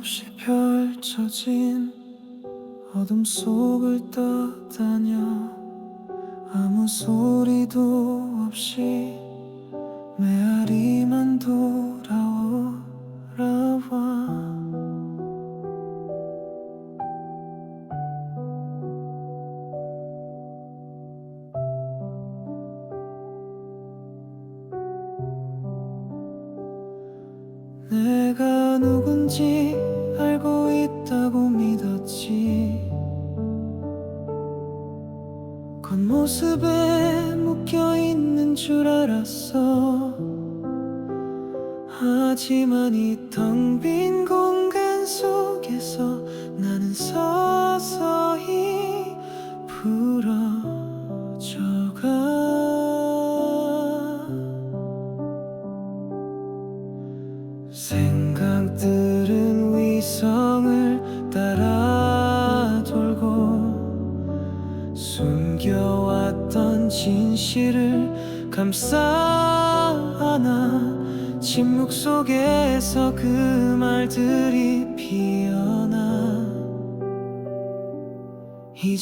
끝없이 펼쳐진 어둠 속을 떠다녀 아무 소리도 없이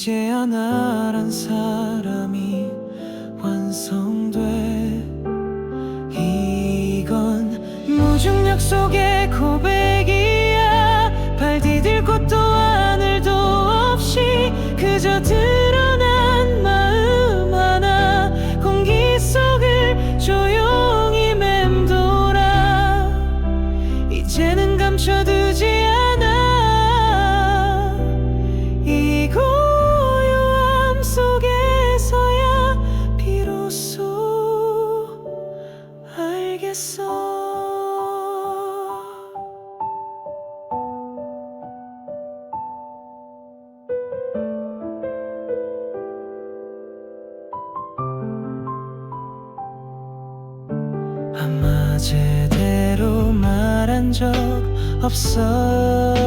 이제야 나란 사람이 완성돼. 이건 무중력 속의 고백 모르겠어 아마 제대로 말한 적 없었지.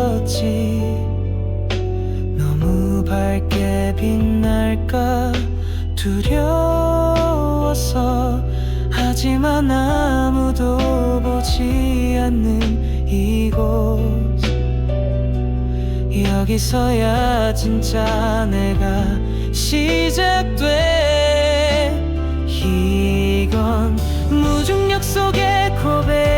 여기서야 진짜 내가 시작돼. 이건 무중력 속의 고백.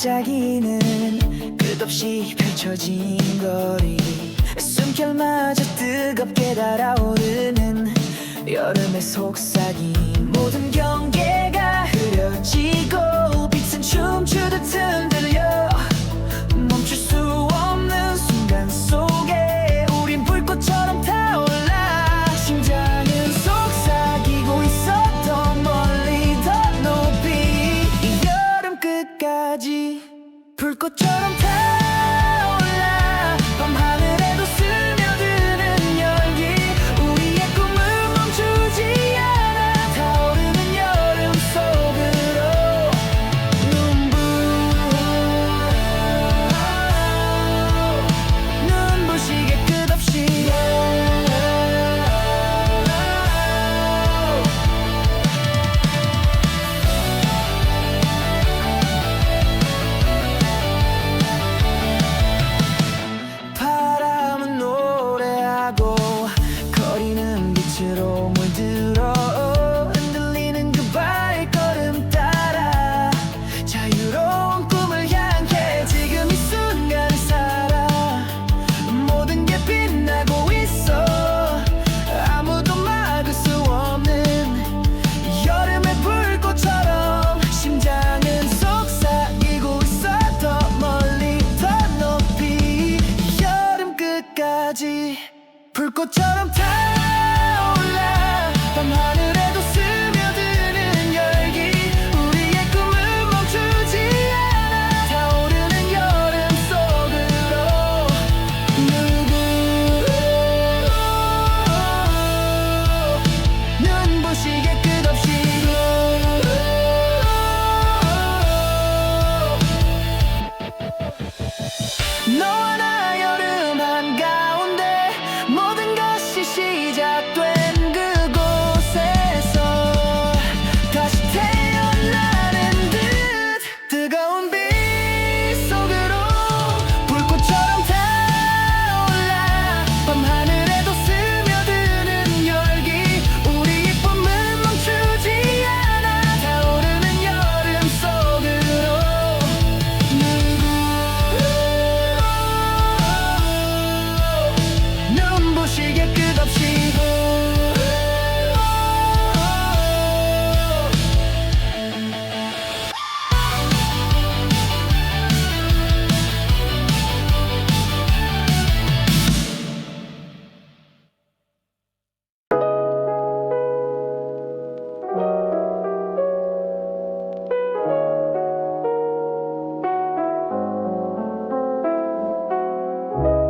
반짝이는 끝없이 펼쳐진 거리. 숨결마저 뜨겁게 달아오르는 여름의 속삭임. 모든 경계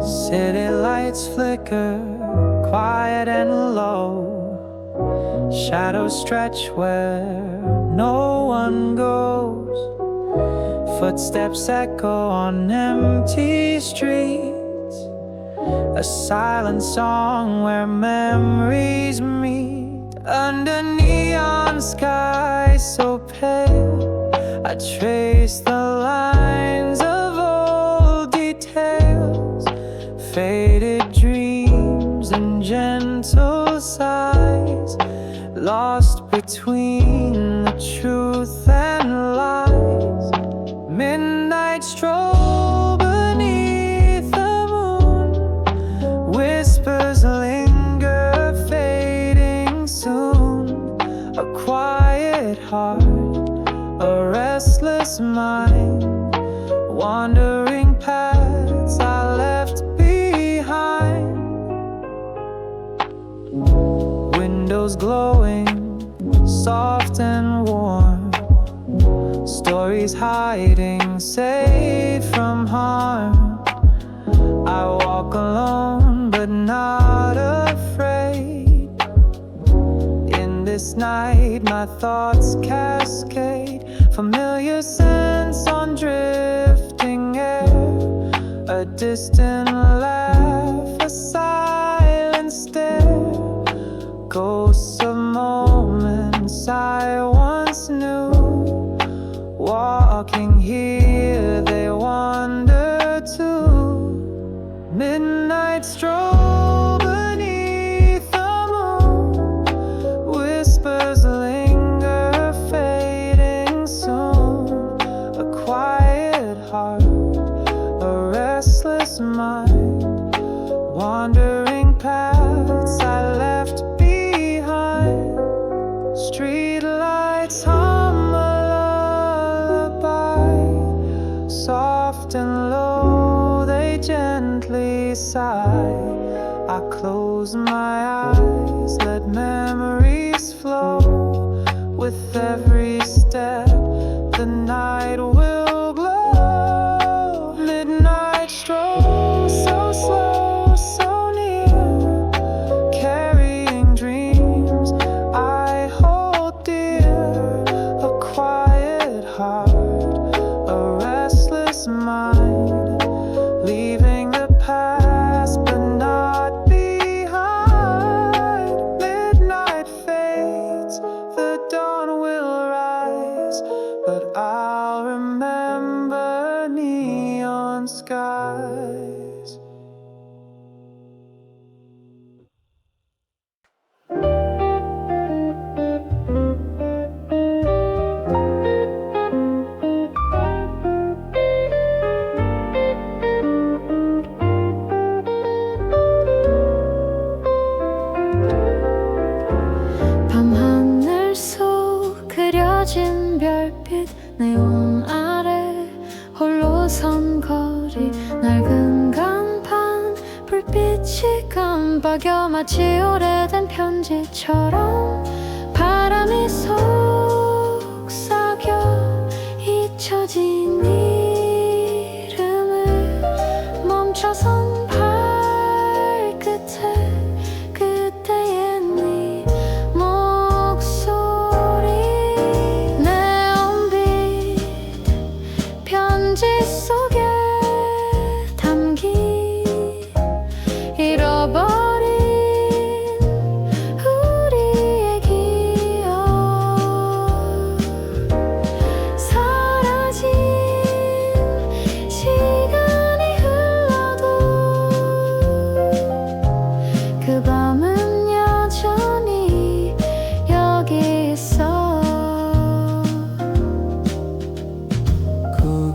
City lights flicker, quiet and low. Shadows stretch where no one goes. Footsteps echo on empty streets. A silent song where memories meet. Under neon sky so pale, I trace the between the truth and lies. Midnight stroll beneath the moon, whispers linger, fading soon. A quiet heart, a restless mind, wandering paths I left behind. Windows glowing, soft and warm. Stories hiding, safe from harm. I walk alone, but not afraid. In this night, my thoughts cascade. Familiar scents on drifting air. A distant laugh, a I once knew. Walking here, Soft and low, they gently sigh. I close my eyes, let memories flow. With every step, the night will 내온 아래 홀로 선 거리 낡은 간판 불빛이 깜빡여 마치 오래된 편지처럼 바람이 솟아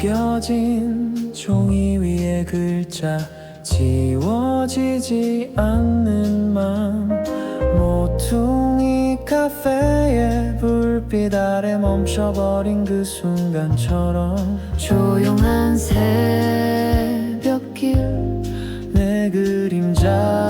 남겨진 종이 위에 글자 지워지지 않는 맘 모퉁이 카페의 불빛 아래 멈춰버린 그 순간처럼 조용한 새벽길 내 그림자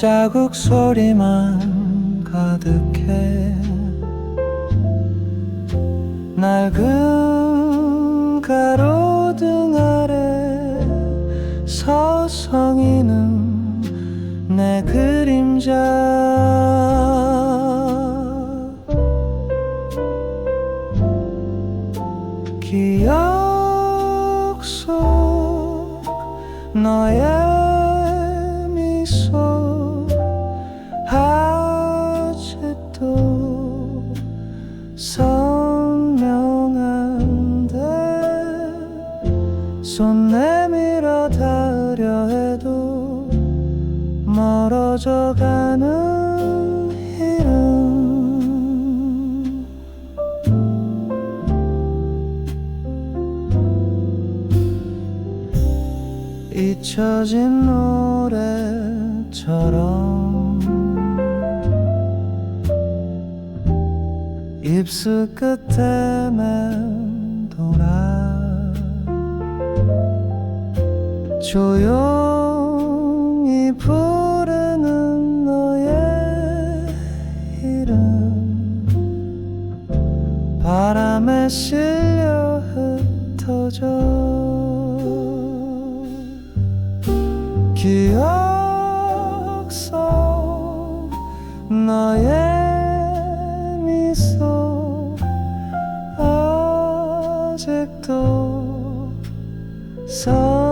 자국 소리만 가득해. 낡은 가로등 아래 서성이는 내 그림자. 꺼져가는 이름 잊혀진 노래처럼 입술 끝에만 돌아 조용 맘에 실려 흩어져. 기억 속 너의 미소 아직도 서